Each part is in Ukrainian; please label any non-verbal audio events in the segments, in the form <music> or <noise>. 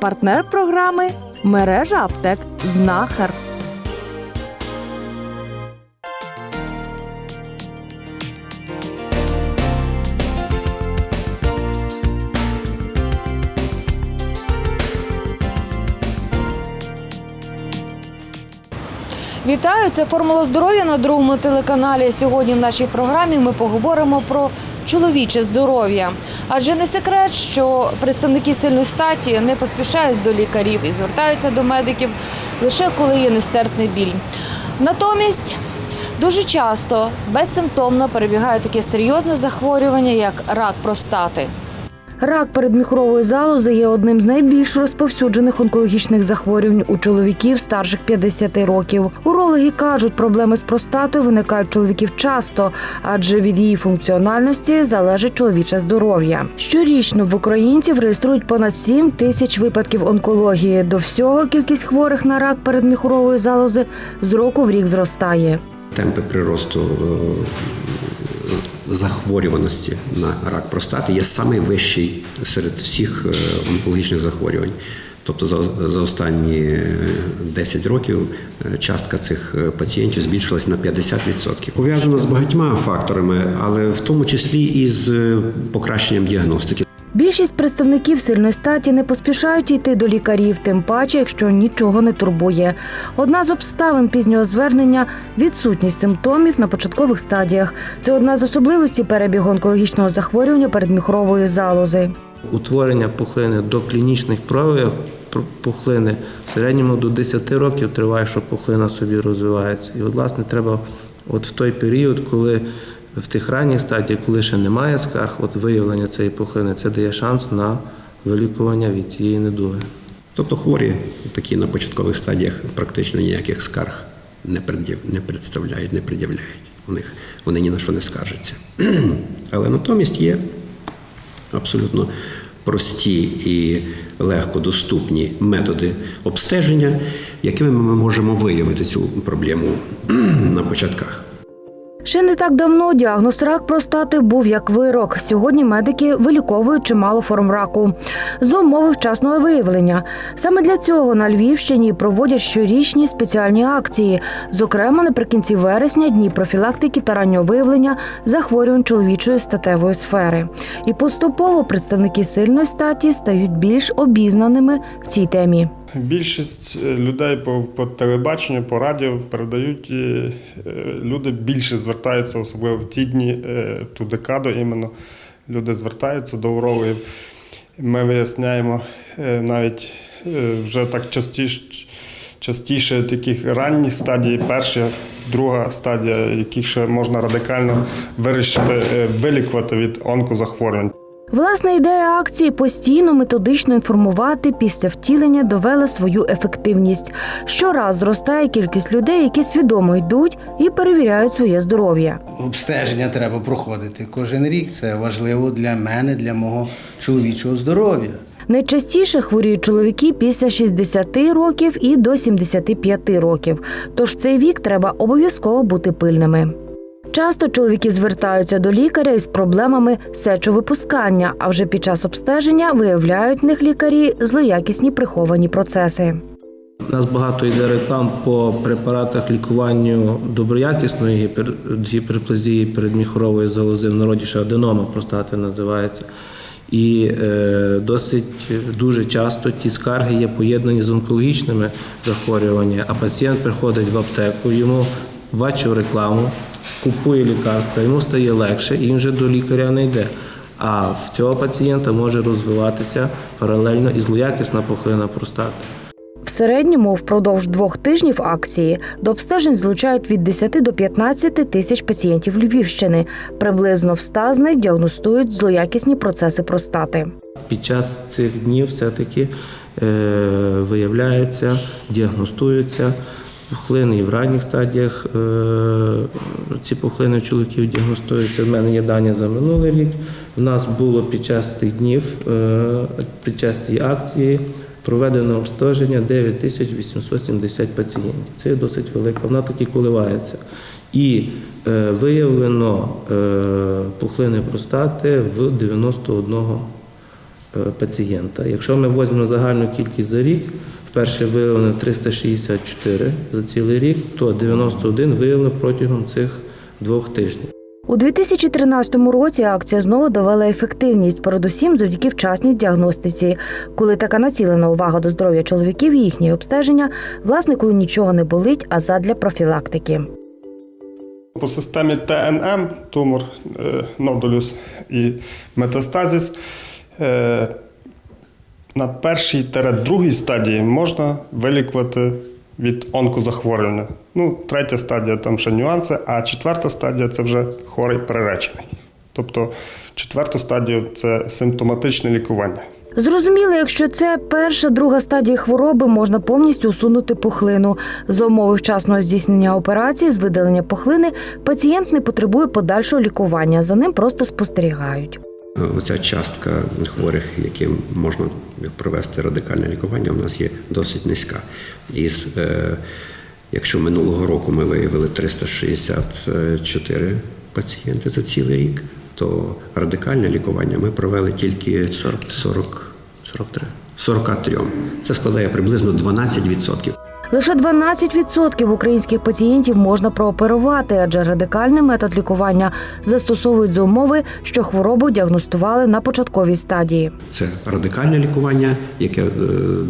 Партнер програми мережа аптек Знахар. Вітаю! Це формула здоров'я на другому телеканалі. Сьогодні в нашій програмі ми поговоримо про чоловіче здоров'я. Адже не секрет, що представники сильної статі не поспішають до лікарів і звертаються до медиків лише коли є нестерпний біль. Натомість дуже часто безсимптомно перебігає таке серйозне захворювання, як рак простати. Рак передміхрової залози є одним з найбільш розповсюджених онкологічних захворювань у чоловіків старших 50 років. Урологи кажуть, проблеми з простатою виникають у чоловіків часто, адже від її функціональності залежить чоловіче здоров'я. Щорічно в українців реєструють понад 7 тисяч випадків онкології. До всього кількість хворих на рак передміхрової залози з року в рік зростає. темпи приросту е, захворюваності на рак простати є найвищий серед всіх е, онкологічних захворювань. Тобто за, за останні е, 10 років е, частка цих е, пацієнтів збільшилась на 50%. Пов'язана з багатьма факторами, але в тому числі і з е, покращенням діагностики. Більшість представників сильної статі не поспішають йти до лікарів, тим паче, якщо нічого не турбує. Одна з обставин пізнього звернення відсутність симптомів на початкових стадіях. Це одна з особливостей перебігу онкологічного захворювання передміхрової залози. утворення пухлини до клінічних проявів пр- пухлини в середньому до 10 років триває, що пухлина собі розвивається. І от, власне, треба от в той період, коли в тих ранніх стадіях, коли ще немає скарг, от виявлення цієї пухлини, це дає шанс на вилікування від цієї недуги. Тобто хворі такі на початкових стадіях практично ніяких скарг не, не представляють, не пред'являють. У них вони ні на що не скаржаться. <clears throat> Але натомість є абсолютно прості і легко доступні методи обстеження, якими ми можемо виявити цю проблему <clears throat> на початках. Ще не так давно діагноз рак простати був як вирок. Сьогодні медики виліковують чимало форм раку за умови вчасного виявлення. Саме для цього на Львівщині проводять щорічні спеціальні акції. Зокрема, наприкінці вересня дні профілактики та раннього виявлення захворювань чоловічої статевої сфери. І поступово представники сильної статі стають більш обізнаними в цій темі. Більшість е, людей по, по телебаченню, по радіо передають, і е, люди більше звертаються, особливо в ті дні, е, в ту декаду іменно. Люди звертаються до урологів. Ми виясняємо е, навіть е, вже так частіше, частіше таких ранніх стадій, перша, друга стадія, яких ще можна радикально вирішити, е, вилікувати від онкозахворювань. Власна ідея акції постійно методично інформувати після втілення довела свою ефективність. Щораз зростає кількість людей, які свідомо йдуть і перевіряють своє здоров'я. Обстеження треба проходити кожен рік. Це важливо для мене, для мого чоловічого здоров'я. Найчастіше хворіють чоловіки після 60 років і до 75 років. Тож в цей вік треба обов'язково бути пильними. Часто чоловіки звертаються до лікаря із проблемами сечовипускання, а вже під час обстеження виявляють в них лікарі злоякісні приховані процеси. У нас багато йде реклам по препаратах лікуванню доброякісної гіпер... гіперплазії передміхорової залози в народі ще аденома простати називається. І е, досить дуже часто ті скарги є поєднані з онкологічними захворюваннями, а пацієнт приходить в аптеку, йому бачив рекламу, купує лікарства, йому стає легше, і він вже до лікаря не йде. А в цього пацієнта може розвиватися паралельно і злоякісна пухлина простати. В середньому впродовж двох тижнів акції до обстежень залучають від 10 до 15 тисяч пацієнтів Львівщини. Приблизно в 100 з них діагностують злоякісні процеси простати. Під час цих днів все-таки е, виявляється, діагностуються пухлини і в ранніх стадіях е, ці пухлини чоловіків діагностуються. В мене є дані за минулий рік. У нас було під час тих днів, е, під час цієї акції проведено обстеження 9870 пацієнтів. Це досить велика, вона таки коливається. І е, виявлено пухлини простати в 91 е, пацієнта. Якщо ми візьмемо загальну кількість за рік, вперше виявлено 364 за цілий рік, то 91 виявлено протягом цих двох тижнів. У 2013 році акція знову довела ефективність, передусім завдяки вчасній діагностиці. Коли така націлена увага до здоров'я чоловіків і їхнє обстеження, власне, коли нічого не болить, а задля профілактики. По системі ТНМ, тумор, е, нодулюс і метастазіс, е, на першій та другій стадії можна вилікувати від онкозахворювання. Ну, третя стадія там ще нюанси, а четверта стадія це вже хворий переречений. Тобто четверту стадію це симптоматичне лікування. Зрозуміло, якщо це перша, друга стадія хвороби, можна повністю усунути пухлину. За умови вчасного здійснення операції з видалення пухлини пацієнт не потребує подальшого лікування. За ним просто спостерігають. Оця частка хворих, яким можна провести радикальне лікування, у нас є досить низька. Із, е, якщо минулого року ми виявили 364 пацієнти за цілий рік, то радикальне лікування ми провели тільки 40, 40 43. 43. Це складає приблизно 12%. Лише 12% українських пацієнтів можна прооперувати, адже радикальний метод лікування застосовують за умови, що хворобу діагностували на початковій стадії. Це радикальне лікування, яке е,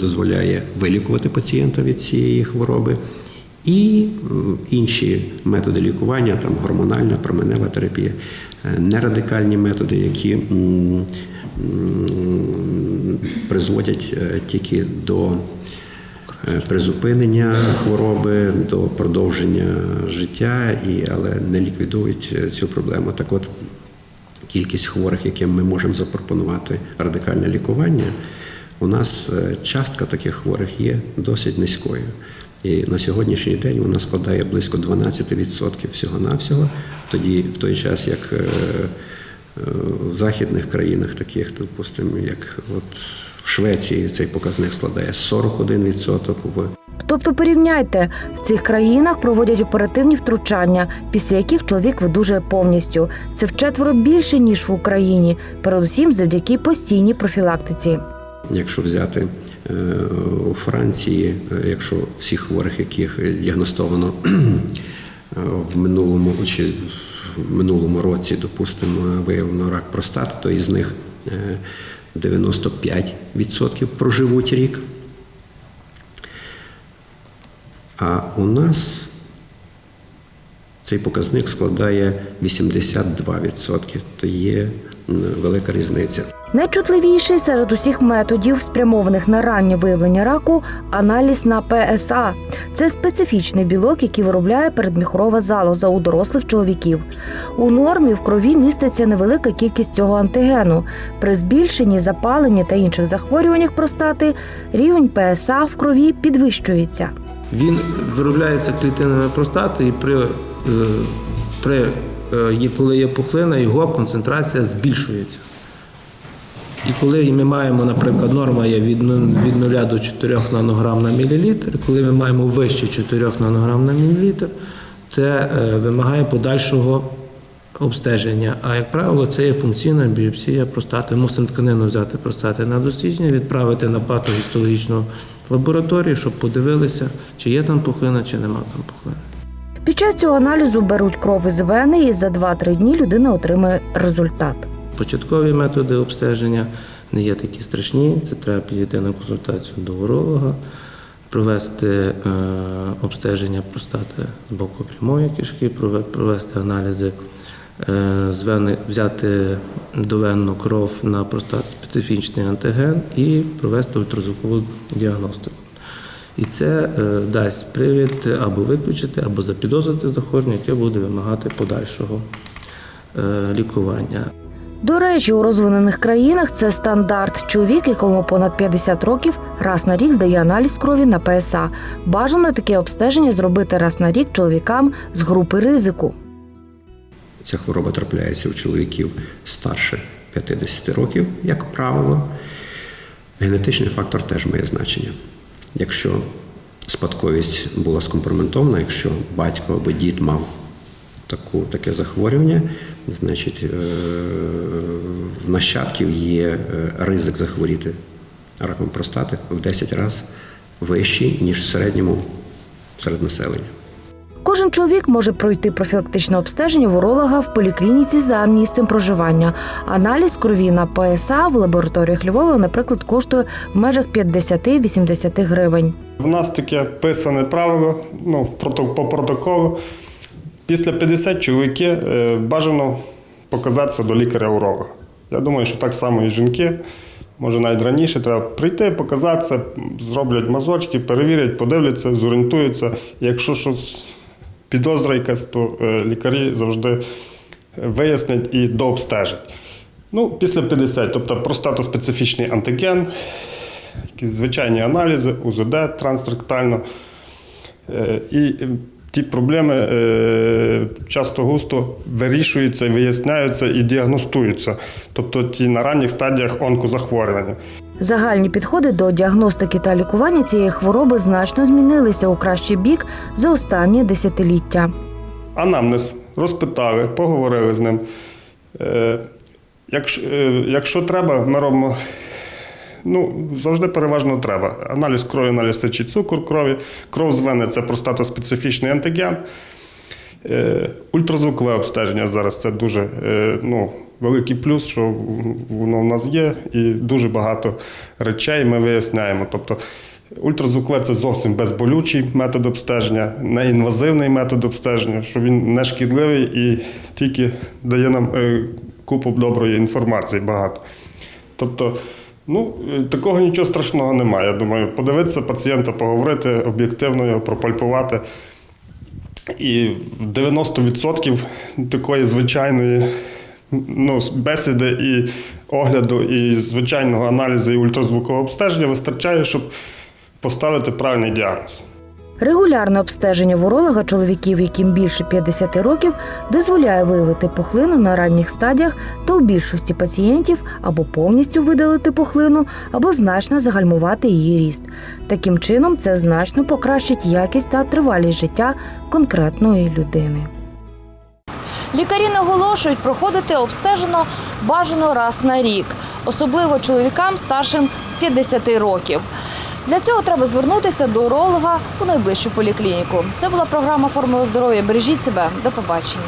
дозволяє вилікувати пацієнта від цієї хвороби. І інші методи лікування, там гормональна, променева терапія, е, нерадикальні методи, які призводять е, тільки до е, призупинення хвороби, до продовження життя, і, але не ліквідують е, цю проблему. Так от кількість хворих, яким ми можемо запропонувати радикальне лікування, у нас е, частка таких хворих є досить низькою. І на сьогоднішній день вона складає близько 12% всього-навсього. Тоді, в той час, як е, е, в західних країнах, таких, допустимо, як от в Швеції цей показник складає 41%, в Тобто порівняйте, в цих країнах проводять оперативні втручання, після яких чоловік видужує повністю. Це вчетверо більше ніж в Україні, передусім завдяки постійній профілактиці. Якщо взяти е, у Франції, е, якщо всіх хворих, яких діагностовано е, в минулому чи в минулому році, допустимо, виявлено рак простати, то із них 95% проживуть рік. А у нас цей показник складає 82%, то є велика різниця. Найчутливіший серед усіх методів, спрямованих на раннє виявлення раку, аналіз на ПСА. Це специфічний білок, який виробляє передміхорова залоза у дорослих чоловіків. У нормі в крові міститься невелика кількість цього антигену. При збільшенні, запаленні та інших захворюваннях простати рівень ПСА в крові підвищується. Він виробляється клітинами простати, і при, е, при е, коли є пухлина, його концентрація збільшується. І коли ми маємо, наприклад, норма є від, ну- 0 до 4 нанограм на мілілітр, коли ми маємо вище 4 нанограм на мілілітр, це е, вимагає подальшого обстеження. А як правило, це є функційна біопсія простати. Мусимо тканину взяти простати на дослідження, відправити на патогістологічну лабораторію, щоб подивилися, чи є там пухлина, чи нема там пухлини. Під час цього аналізу беруть кров із вени, і за 2-3 дні людина отримує результат. Початкові методи обстеження не є такі страшні. Це треба підійти на консультацію до уролога, провести е, обстеження простати з боку прямої кишки, провести аналізи, е, взяти довенну кров на простат специфічний антиген і провести ультразвукову діагностику. І це е, дасть привід або виключити, або запідозрити захворювання, яке буде вимагати подальшого лікування. До речі, у розвинених країнах це стандарт. Чоловік, якому понад 50 років, раз на рік здає аналіз крові на ПСА. Бажано таке обстеження зробити раз на рік чоловікам з групи ризику. Ця хвороба трапляється у чоловіків старше 50 років, як правило. Генетичний фактор теж має значення. Якщо спадковість була скомпроментована, якщо батько або дід мав таку, таке захворювання, значить, е, в нащадків є е, ризик захворіти раком простати в 10 разів вищий, ніж в середньому серед населення. Кожен чоловік може пройти профілактичне обстеження в уролога в поліклініці за місцем проживання. Аналіз крові на ПСА в лабораторіях Львова, наприклад, коштує в межах 50-80 гривень. В нас таке писане правило ну, по протоколу. Після 50 чоловіки е, бажано показатися до лікаря-уролога. Я думаю, що так само і жінки. Може, навіть раніше треба прийти, показатися, зроблять мазочки, перевірять, подивляться, зорієнтуються. Якщо щось підозра якась, то е, лікарі завжди вияснять і дообстежать. Ну, після 50, тобто простатоспецифічний антиген, якісь звичайні аналізи, УЗД трансректально. Е, І е, ті проблеми е, часто густо вирішуються, виясняються і діагностуються. Тобто ті на ранніх стадіях онкозахворювання. Загальні підходи до діагностики та лікування цієї хвороби значно змінилися у кращий бік за останні десятиліття. Анамнез розпитали, поговорили з ним. Е, Якщо, е, якщо треба, ми робимо. Ну, завжди переважно треба. Аналіз крові, аналіз сечі, цукор крові, кров з вени це простатоспецифічний антиген. Е, Ультразвукове обстеження зараз це дуже е, ну, великий плюс, що воно в нас є, і дуже багато речей ми виясняємо. Тобто ультразвукове це зовсім безболючий метод обстеження, неінвазивний метод обстеження, що він не шкідливий і тільки дає нам е, купу доброї інформації багато. Тобто, ну, е, такого нічого страшного немає. Я думаю, подивитися пацієнта, поговорити, об'єктивно його пропальпувати. І в 90% такої звичайної ну, бесіди і огляду, і звичайного аналізу і ультразвукового обстеження вистачає, щоб поставити правильний діагноз. Регулярне обстеження в уролога чоловіків, яким більше 50 років, дозволяє виявити пухлину на ранніх стадіях та у більшості пацієнтів або повністю видалити пухлину, або значно загальмувати її ріст. Таким чином, це значно покращить якість та тривалість життя конкретної людини. Лікарі наголошують, проходити обстежено бажано раз на рік, особливо чоловікам старшим 50 років. Для цього треба звернутися до уролога у найближчу поліклініку. Це була програма Формула здоров'я. Бережіть себе. До побачення.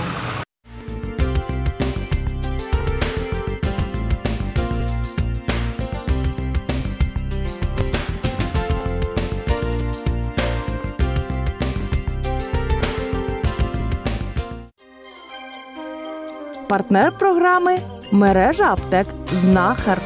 Партнер програми мережа аптек Знахар.